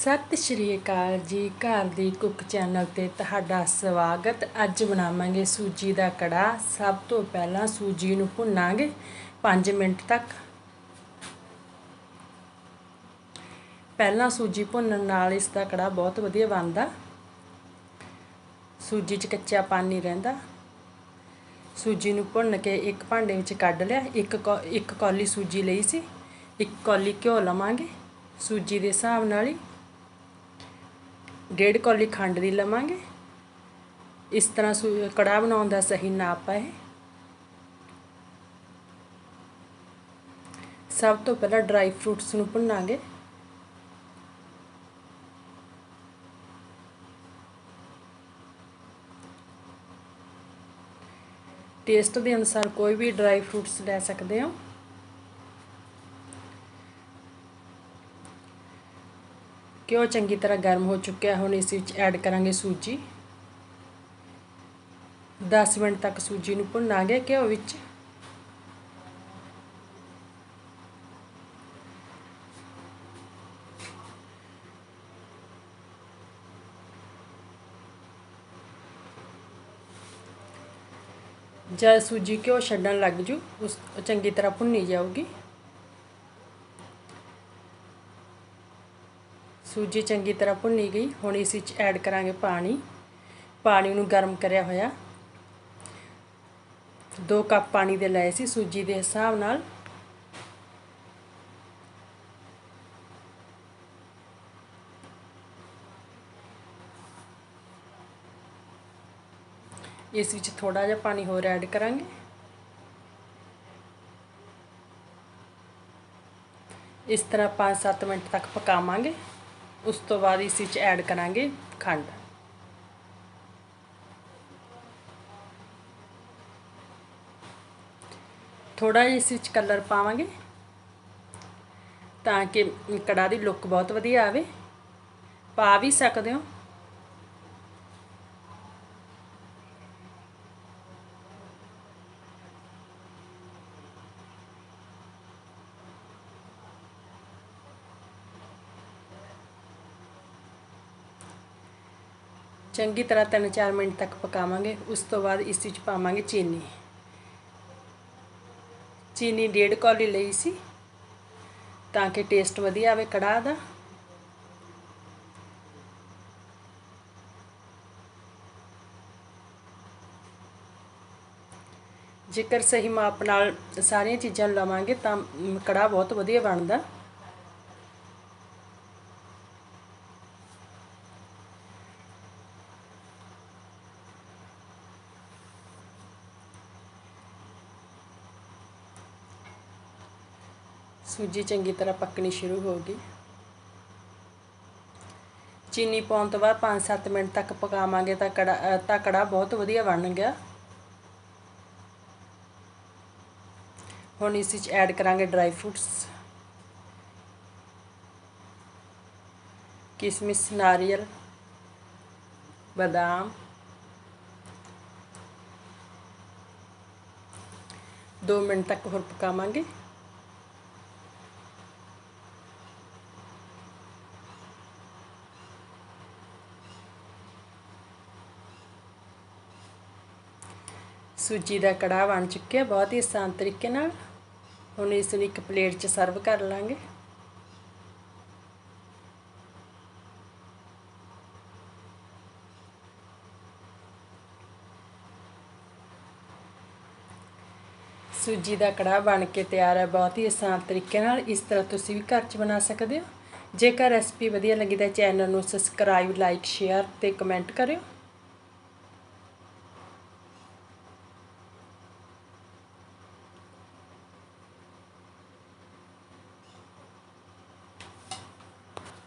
ਸਤਿ ਸ਼੍ਰੀ ਅਕਾਲ ਜੀ, ਘਰ ਦੀ ਕੁੱਕ ਚੈਨਲ ਤੇ ਤੁਹਾਡਾ ਸਵਾਗਤ। ਅੱਜ ਬਣਾਵਾਂਗੇ ਸੂਜੀ ਦਾ ਕੜਾ ਸਭ ਤੋਂ ਪਹਿਲਾਂ ਸੂਜੀ ਨੂੰ ਭੁੰਨਾਂਗੇ 5 ਮਿੰਟ ਤੱਕ। ਪਹਿਲਾਂ ਸੂਜੀ ਭੁੰਨਣ ਨਾਲ ਇਸ ਦਾ ਕੜਾ ਬਹੁਤ ਵਧੀਆ ਬਣਦਾ। ਸੂਜੀ 'ਚ ਕੱਚਾ ਪਾਣੀ ਰਹਿੰਦਾ। ਸੂਜੀ ਨੂੰ ਭੁੰਨ ਕੇ ਇੱਕ ਭਾਂਡੇ ਵਿੱਚ ਕੱਢ ਲਿਆ। ਇੱਕ ਇੱਕ ਕੌਲੀ ਸੂਜੀ ਲਈ ਸੀ। ਇੱਕ ਕੌਲੀ ਘਿਓ ਲਵਾਂਗੇ। ਸੂਜੀ ਦੇ ਹਿਸਾਬ ਨਾਲ ਹੀ ਡੇਢ ਕੌਲੀ ਖੰਡ ਦੀ ਲਵਾਂਗੇ। ਇਸ ਤਰ੍ਹਾਂ ਕੜਾ ਬਣਾਉਣ ਦਾ ਸਹੀ ਨਾਪ ਹੈ ਸਭ ਤੋਂ ਪਹਿਲਾਂ ਡਰਾਈ ਫਰੂਟਸ ਨੂੰ ਭੁੰਨਾਂਗੇ। ਟੇਸਟ ਦੇ ਅਨੁਸਾਰ ਕੋਈ ਵੀ ਡਰਾਈ ਫਰੂਟਸ ਲੈ ਸਕਦੇ ਹੋ। ਘਿਓ ਚੰਗੀ ਤਰ੍ਹਾਂ ਗਰਮ ਹੋ ਚੁੱਕਿਆ ਹੁਣ ਇਸ ਵਿੱਚ ਐਡ ਕਰਾਂਗੇ ਸੂਜੀ। 10 ਮਿੰਟ ਤੱਕ ਸੂਜੀ ਨੂੰ ਭੁੰਨਾਂਗੇ ਘਿਓ ਵਿੱਚ। ਜਦ ਸੂਜੀ ਘਿਓ ਛੱਡਣ ਲੱਗ ਜੂ, ਉਸ ਚੰਗੀ ਤਰ੍ਹਾਂ ਭੁੰਨੀ ਜਾਊਗੀ। ਸੂਜੀ ਚੰਗੀ ਤਰ੍ਹਾਂ ਭੁੰਨੀ ਗਈ। ਹੁਣ ਇਸ ਵਿੱਚ ਐਡ ਕਰਾਂਗੇ ਪਾਣੀ। ਪਾਣੀ ਨੂੰ ਗਰਮ ਕਰਿਆ ਹੋਇਆ। 2 ਕੱਪ ਪਾਣੀ ਦੇ ਲਏ ਸੀ ਸੂਜੀ ਦੇ ਹਿਸਾਬ ਨਾਲ। ਇਸ ਵਿੱਚ ਥੋੜਾ ਜਿਹਾ ਪਾਣੀ ਹੋਰ ਐਡ ਕਰਾਂਗੇ। ਇਸ ਤਰ੍ਹਾਂ 5-7 ਮਿੰਟ ਤੱਕ ਪਕਾਵਾਂਗੇ। ਉਸ ਤੋਂ ਬਾਅਦ ਇਸ ਵਿੱਚ ਐਡ ਕਰਾਂਗੇ ਖੰਡ। ਥੋੜਾ ਜਿਹਾ ਇਸ ਵਿੱਚ ਕਲਰ ਪਾਵਾਂਗੇ ਤਾਂ ਕਿ ਕੜਾ ਦੀ ਲੁੱਕ ਬਹੁਤ ਵਧੀਆ ਆਵੇ। ਪਾ ਵੀ ਸਕਦੇ ਹੋ। ਚੰਗੀ ਤਰ੍ਹਾਂ 3-4 ਮਿੰਟ ਤੱਕ ਪਕਾਵਾਂਗੇ, ਉਸ ਤੋਂ ਬਾਅਦ ਇਸ ਵਿੱਚ ਪਾਵਾਂਗੇ ਚੀਨੀ। ਚੀਨੀ ਡੇਢ ਕੌਲੀ ਲਈ ਸੀ, ਤਾਂ ਕਿ ਟੇਸਟ ਵਧੀਆ ਆਵੇ ਕੜਾਹ ਦਾ। ਜੇਕਰ ਸਹੀ ਮਾਪ ਨਾਲ ਸਾਰੀਆਂ ਚੀਜ਼ਾਂ ਲਵਾਂਗੇ, ਤਾਂ ਕੜਾਹ ਬਹੁਤ ਵਧੀਆ ਬਣਦਾ। ਸੂਜੀ ਚੰਗੀ ਤਰ੍ਹਾਂ ਪੱਕਣੀ ਸ਼ੁਰੂ ਹੋ ਗਈ। ਚੀਨੀ ਪਾਉਣ ਤੋਂ ਬਾਅਦ 5-7 ਮਿੰਟ ਤੱਕ ਪਕਾਵਾਂਗੇ ਤਾਂ ਕੜਾ ਤਾਂ ਕੜਾ ਬਹੁਤ ਵਧੀਆ ਬਣ ਗਿਆ। ਹੁਣ ਇਸ ਵਿੱਚ ਐਡ ਕਰਾਂਗੇ ਡਰਾਈ ਫਰੂਟਸ। ਕਿਸਮਿਸ, ਨਾਰੀਅਲ, ਬਦਾਮ। ਦੋ ਮਿੰਟ ਤੱਕ ਹੋਰ ਪਕਾਵਾਂਗੇ। ਸੂਜੀ ਦਾ ਕੜਾਹ ਬਣ ਚੁੱਕਿਆ, ਬਹੁਤ ਹੀ ਆਸਾਨ ਤਰੀਕੇ ਨਾਲ। ਹੁਣ ਇਸ ਨੂੰ ਇੱਕ ਪਲੇਟ 'ਚ ਸਰਵ ਕਰ ਲਾਂਗੇ। ਸੂਜੀ ਦਾ ਕੜਾਹ ਬਣ ਕੇ ਤਿਆਰ ਹੈ, ਬਹੁਤ ਹੀ ਆਸਾਨ ਤਰੀਕੇ ਨਾਲ। ਇਸ ਤਰ੍ਹਾਂ ਤੁਸੀਂ ਵੀ ਘਰ 'ਚ ਬਣਾ ਸਕਦੇ ਹੋ। ਜੇਕਰ ਰੈਸਪੀ ਵਧੀਆ ਲੱਗੀ ਤਾਂ ਚੈਨਲ ਨੂੰ ਸਬਸਕ੍ਰਾਈਬ, ਲਾਈਕ, ਸ਼ੇਅਰ ਤੇ ਕਮੈਂਟ ਕਰਿਓ।